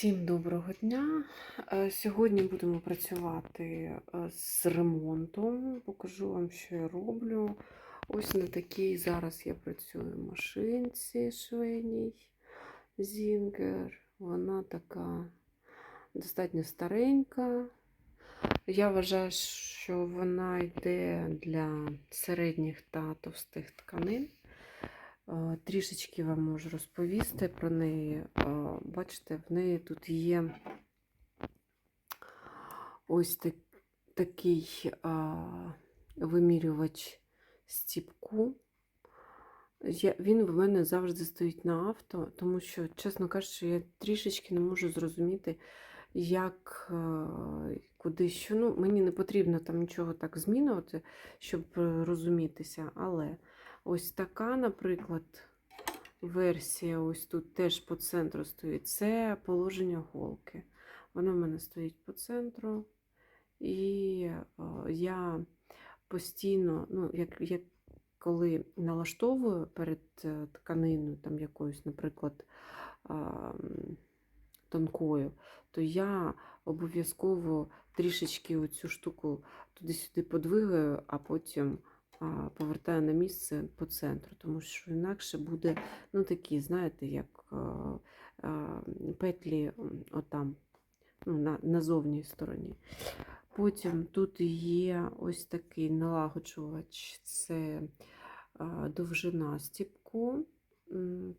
Всім доброго дня. Е, Сьогодні будемо працювати е, з ремонтом. Покажу вам, що я роблю. Ось на такій зараз я працюю машинці швейній Зінгер. Вона така достатньо старенька. Я вважаю, що вона йде для середніх та товстих тканин. Е, Трішечки вам можу розповісти про неї. Е, Бачите, в неї тут є ось так, такий вимірювач стіпку. Я, він в мене завжди стоїть на авто, тому що, чесно кажучи, я трішечки не можу зрозуміти, як, е, куди що. Ну, мені не потрібно там нічого так змінювати, щоб розумітися, але. Ось така, наприклад, версія, ось тут теж по центру стоїть. Це положення голки. Воно в мене стоїть по центру. І о, я постійно, ну, як, як коли налаштовую перед е, тканиною, там якоюсь, наприклад, тонкою, то я обов'язково трішечки оцю штуку туди-сюди подвигаю, а потім повертаю на місце по центру, тому що інакше буде ну, такі, знаєте, як петлі отам, ну, на, на зовній стороні. Потім тут є ось такий налагоджувач, це довжина стіпку,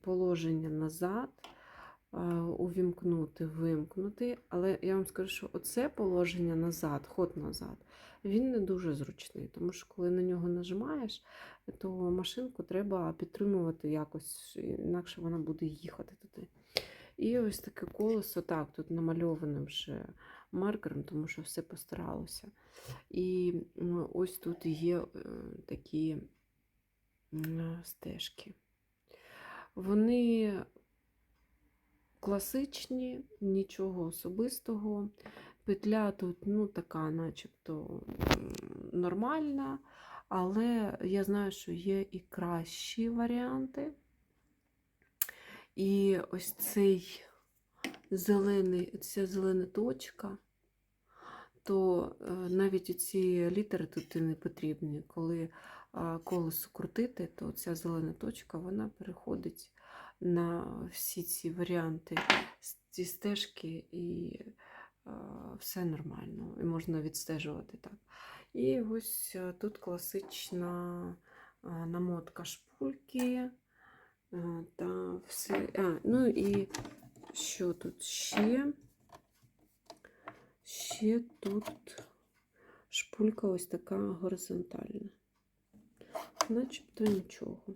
положення назад, увімкнути, вимкнути. Але я вам скажу, що оце положення назад, ход назад, він не дуже зручний, тому що коли на нього нажимаєш, то машинку треба підтримувати якось, інакше вона буде їхати туди. І ось таке колесо, так, тут намальоване вже маркером, тому що все постаралося. І ось тут є е, такі стежки. Вони класичні, нічого особистого. Петля тут ну, така, начебто нормальна, але я знаю, що є і кращі варіанти. І ось цей зелений, ця зелена точка, то е, навіть ці літери тут і не потрібні. Коли колесо крутити, то ця зелена точка вона переходить на всі ці варіанти, ці стежки, і а, все нормально, і можна відстежувати так. І ось е, тут класична а, намотка шпульки. е, Та все. А, ну і що тут ще? Ще тут шпулька ось така горизонтальна. Начебто нічого.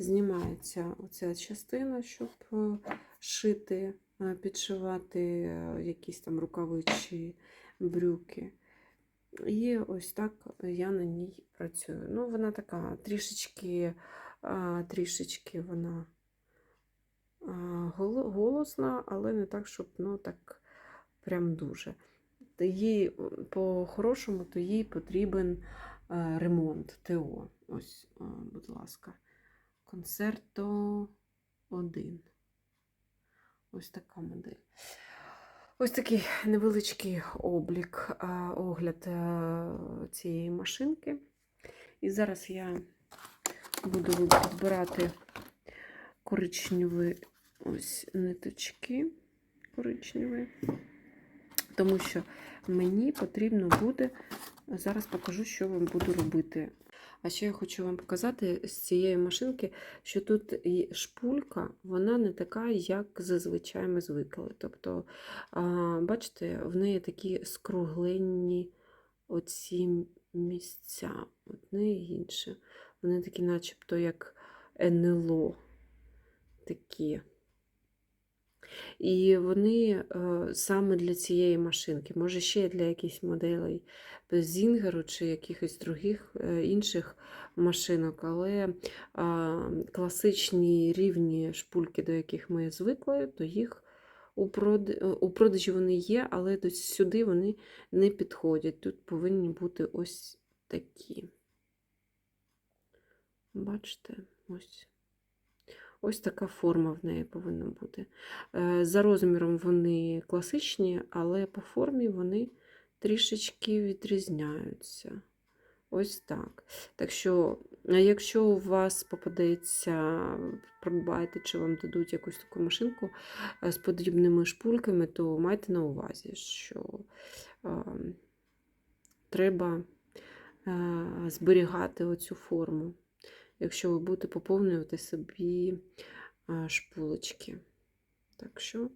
Знімається оця частина, щоб е, шити, е, підшивати е, якісь там рукави чи брюки. І ось так я на ній працюю. Ну, вона така трішечки, трішечки вона голосна, але не так, щоб ну так прям дуже. Їй по-хорошому, то їй потрібен ремонт ТО. Ось, будь ласка, концерто 1. Ось така модель. Ось такий невеличкий облік, огляд е, цієї машинки. І зараз я буду підбирати коричневі ось ниточки коричневі, тому що мені потрібно буде, зараз покажу, що вам буду робити. А ще я хочу вам показати з цієї машинки, що тут шпулька, вона не така, як зазвичай ми звикли. Тобто, бачите, в неї такі скругленні оці місця, одне і інше. Вони такі, начебто, як НЛО такі. І вони е, саме для цієї машинки, може ще для якихось моделей Зінгеру чи якихось других е, інших машинок, але класичні рівні шпульки, до яких ми звикли, то їх прод... у продажі вони є, але сюди вони не підходять. Тут повинні бути ось такі. Бачите, ось. Ось така форма в неї повинна бути. Е, За розміром вони класичні, але по формі вони трішечки відрізняються. Ось так. Так що, якщо у вас попадеться, придбаєте чи вам дадуть якусь таку машинку е, з подібними шпульками, то майте на увазі, що е, треба е, зберігати оцю форму, якщо ви будете поповнювати собі шпулечки. Так що,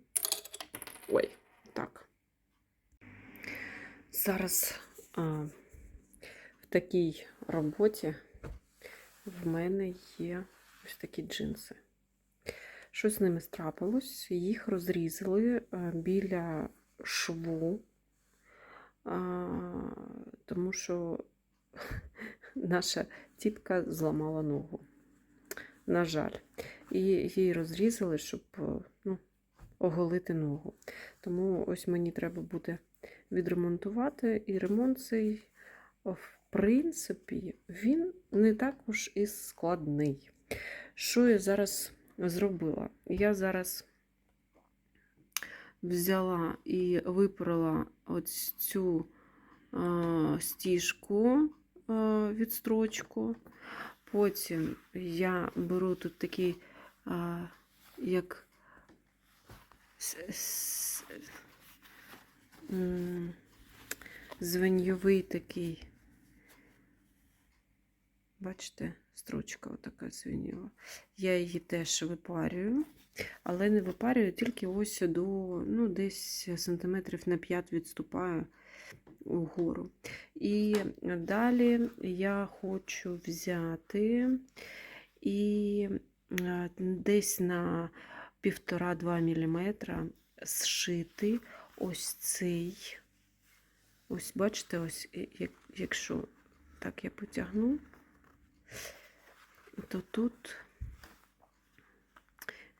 ой, так. Зараз а, в такій роботі в мене є ось такі джинси. Що з ними страпилось? Їх розрізали біля шву, а, тому що наша тітка зламала ногу. На жаль. І її розрізали, щоб е, ну, оголити ногу. Тому ось мені треба буде відремонтувати. І ремонт цей, в принципі, він не також і складний. Що я зараз зробила? Я зараз взяла і виперла ось цю а, стіжку відстрочку. Потім я беру тут такий, а, як звеньовий такий. Бачите, строчка отака звеньова. Я її теж випарюю, але не випарюю тільки ось до ну, десь сантиметрів на 5 відступаю угору. І далі я хочу взяти і е, десь на 1,5-2 мм зшити ось цей. Ось, бачите, ось, якщо так я потягну, то тут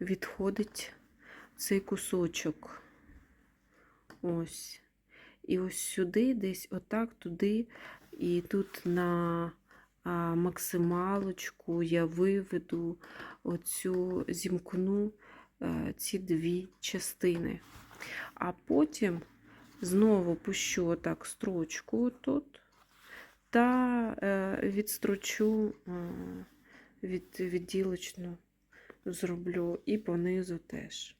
відходить цей кусочок. Ось. І ось сюди, десь отак, туди, і тут на максималочку я виведу оцю зімкну е, ці дві частини. А потім знову пущу отак строчку тут та е, відстрочу е, від, відділочну зроблю і понизу теж.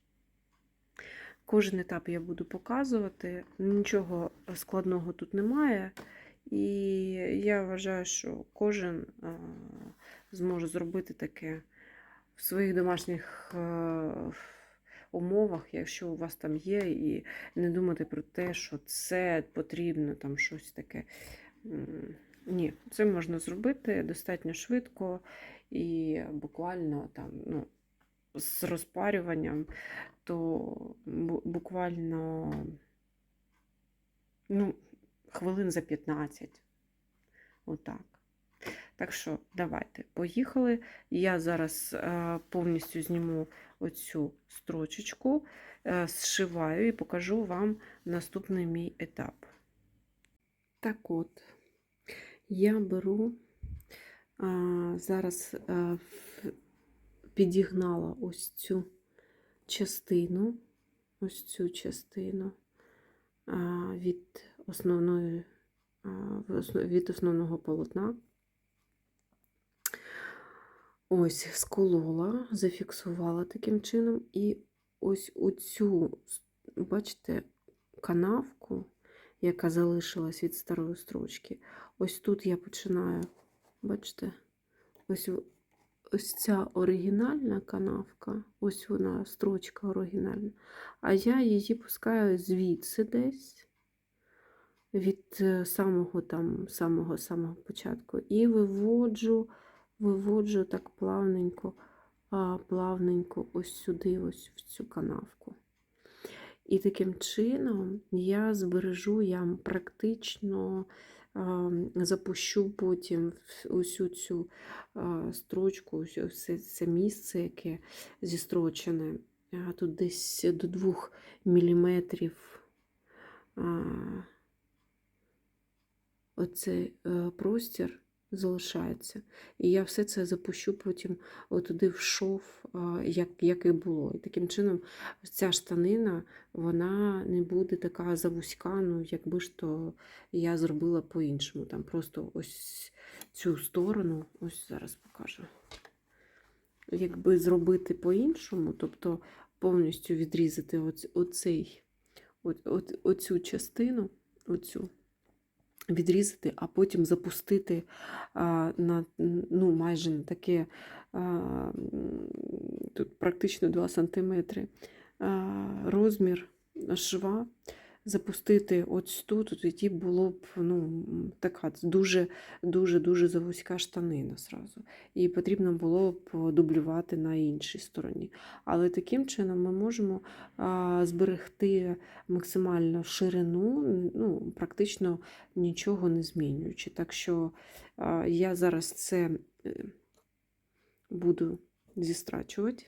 Кожен етап я буду показувати, нічого складного тут немає. І я вважаю, що кожен е, зможе зробити таке в своїх домашніх е, умовах, якщо у вас там є, і не думати про те, що це потрібно, там щось таке. Ні, це можна зробити достатньо швидко і буквально там, ну, з розпарюванням, то буквально ну, хвилин за 15. Отак. Так що, давайте, поїхали. Я зараз е, повністю зніму оцю строчечку, зшиваю і покажу вам наступний мій етап. Так от, я беру а, зараз а, підігнала ось цю частину, ось цю частину від основної, від основного полотна. Ось сколола, зафіксувала таким чином, і ось оцю, бачите, канавку, яка залишилась від старої строчки, ось тут я починаю, бачите, ось, ось ця оригінальна канавка, ось вона, строчка оригінальна, а я її пускаю звідси десь, від е, самого там, самого самого початку, і виводжу, виводжу так плавненько, плавненько ось сюди, ось в цю канавку. І таким чином я збережу, я практично запущу потім усю цю строчку, ось це, це місце, яке зістрочене. Тут десь до 2 міліметрів оцей простір залишається. І я все це запущу потім туди в шов, як, як і було. І таким чином ця штанина вона не буде така завузька, ну якби ж то я зробила по-іншому. Там просто ось цю сторону, ось зараз покажу. Якби зробити по-іншому, тобто повністю відрізати оць, оцей, от, оцю частину, оцю, відрізати, а потім запустити на ну, майже на таке, тут практично 2 см розмір шва, запустити ось тут, от тоді було б ну, така дуже дуже дуже завузька штанина зразу. І потрібно було б дублювати на іншій стороні. Але таким чином ми можемо а, зберегти максимально ширину, ну, практично нічого не змінюючи. Так що а, я зараз це е, буду зістрачувати,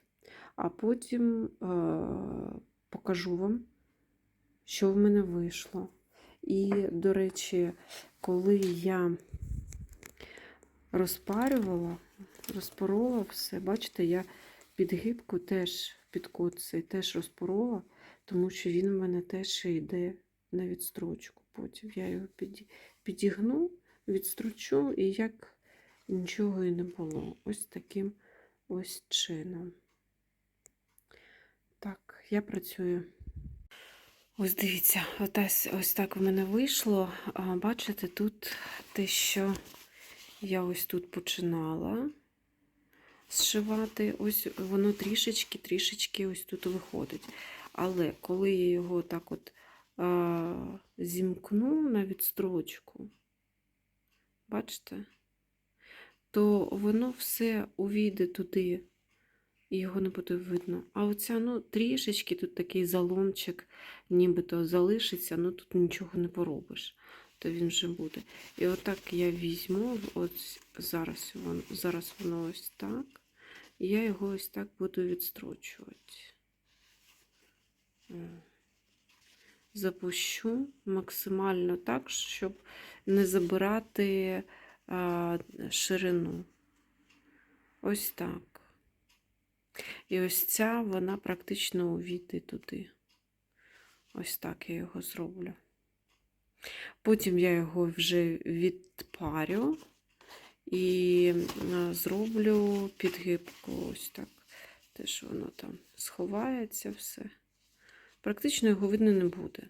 а потім а, покажу вам, що в мене вийшло. І, до речі, коли я розпарювала, розпорола все, бачите, я підгибку теж під цей теж розпорола, тому що він в мене теж йде на відстрочку. Потім я його підігну, відстрочу, і як нічого і не було. Ось таким ось чином. Так, я працюю. Ось дивіться, ось, ось так в мене вийшло. Бачите, тут те, що я ось тут починала зшивати, ось воно трішечки-трішечки ось тут виходить. Але коли я його так от а, зімкну на відстрочку, бачите, то воно все увійде туди, і його не буде видно. А оця, ну, трішечки тут такий заломчик, нібито залишиться, ну тут нічого не поробиш, то він вже буде. І отак я візьму, от зараз воно, зараз воно ось так, і я його ось так буду відстрочувати. Запущу максимально так, щоб не забирати а, ширину. Ось так. І ось ця, вона практично увійде туди. Ось так я його зроблю. Потім я його вже відпарю і зроблю підгибку. Ось так. Теж воно там сховається все. Практично його видно не буде.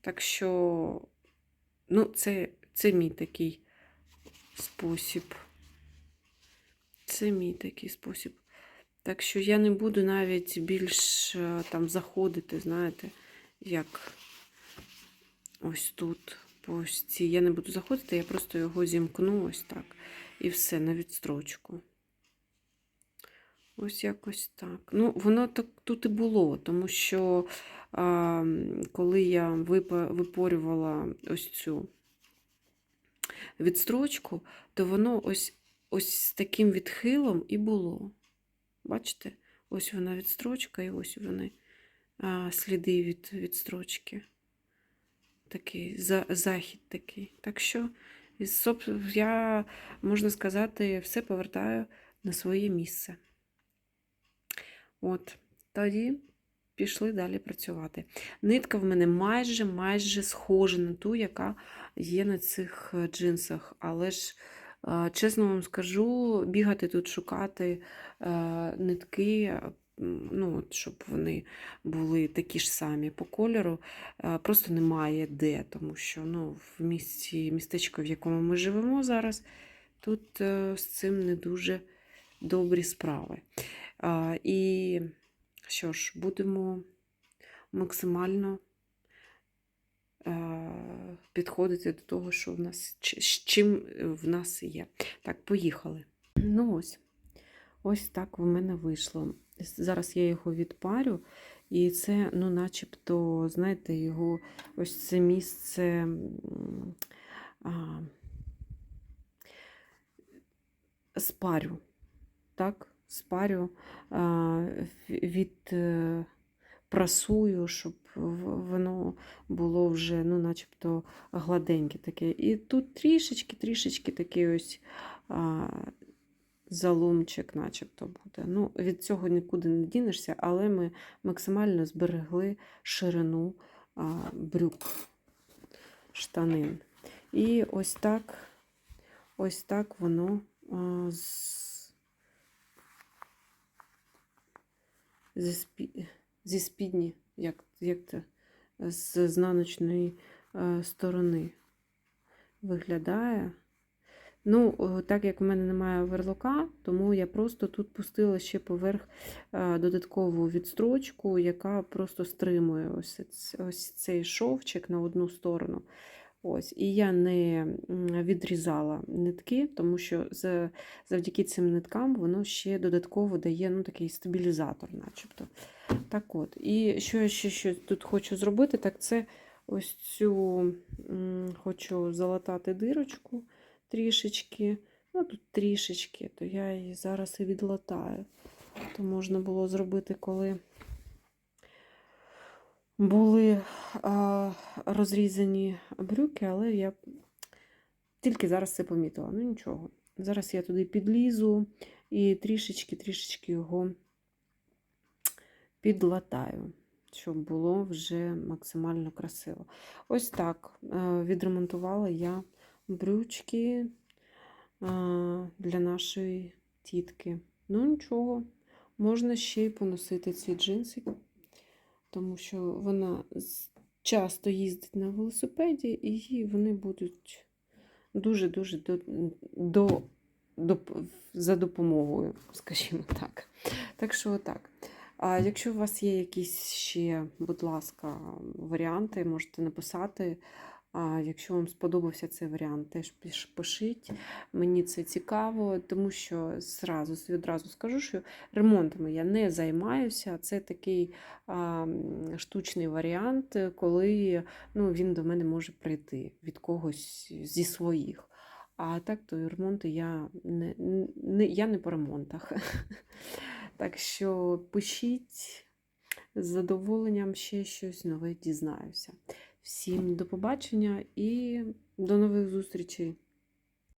Так що, ну, це, це мій такий спосіб. Це мій такий спосіб. Так що я не буду навіть більш е, там заходити, знаєте, як ось тут, по ось цій. Я не буду заходити, я просто його зімкну ось так. І все, на відстрочку. Ось якось так. Ну, воно так тут і було, тому що а, коли я випорювала ось цю відстрочку, то воно ось, ось з таким відхилом і було. Бачите? Ось вона відстрочка, і ось вони а, сліди від відстрочки. Такий за, захід такий. Так що, я, можна сказати, все повертаю на своє місце. От, тоді пішли далі працювати. Нитка в мене майже майже схожа на ту, яка є на цих е, джинсах. Але ж, чесно вам скажу, бігати тут шукати е, нитки, ну, щоб вони були такі ж самі по кольору, е, просто немає де, тому що ну, в місті, містечко, в якому ми живемо зараз, тут е, з цим не дуже добрі справи. І що ж, будемо максимально е, підходити до того, що в нас, з чим в нас є. Так, поїхали. Ну ось, ось так в мене вийшло. Зараз я його відпарю, і це, ну, начебто, знаєте, його ось це місце. А, спарю, так, спарю а, від е, прасую, щоб воно було вже, ну, начебто, гладеньке таке. І тут трішечки, трішечки такий ось а, заломчик, начебто буде. Ну, від цього нікуди не дінешся, але ми максимально зберегли ширину а, брюк, штанин. І ось так, ось так воно а, з, зі, спі, зі спідні, як, як це, з знаночної е, сторони виглядає. Ну, так як в мене немає верлока, тому я просто тут пустила ще поверх е, додаткову відстрочку, яка просто стримує ось, ось цей шовчик на одну сторону. Ось, і я не відрізала нитки, тому що завдяки цим ниткам воно ще додатково дає ну, такий стабілізатор, начебто. Так от, і що я ще що тут хочу зробити, так це ось цю хочу залатати дирочку трішечки. Ну, тут трішечки, то я її зараз і відлатаю. То можна було зробити, коли були а, розрізані брюки, але я тільки зараз це помітила. Ну нічого. Зараз я туди підлізу і трішечки-трішечки його підлатаю, щоб було вже максимально красиво. Ось так е, відремонтувала я брючки е, для нашої тітки. Ну нічого, можна ще й поносити ці джинси, тому що вона часто їздить на велосипеді, і їй вони будуть дуже-дуже до, до, до, за допомогою, скажімо так. Так що так. А якщо у вас є якісь ще, будь ласка, варіанти, можете написати. А якщо вам сподобався цей варіант, теж пишіть. Мені це цікаво, тому що зразу відразу скажу, що ремонтами я не займаюся. Це такий а, штучний варіант, коли ну, він до мене може прийти від когось зі своїх. А так, то ремонти я не, не, я не по ремонтах. Так що пишіть з задоволенням ще щось нове дізнаюся. Всім до побачення і до нових зустрічей!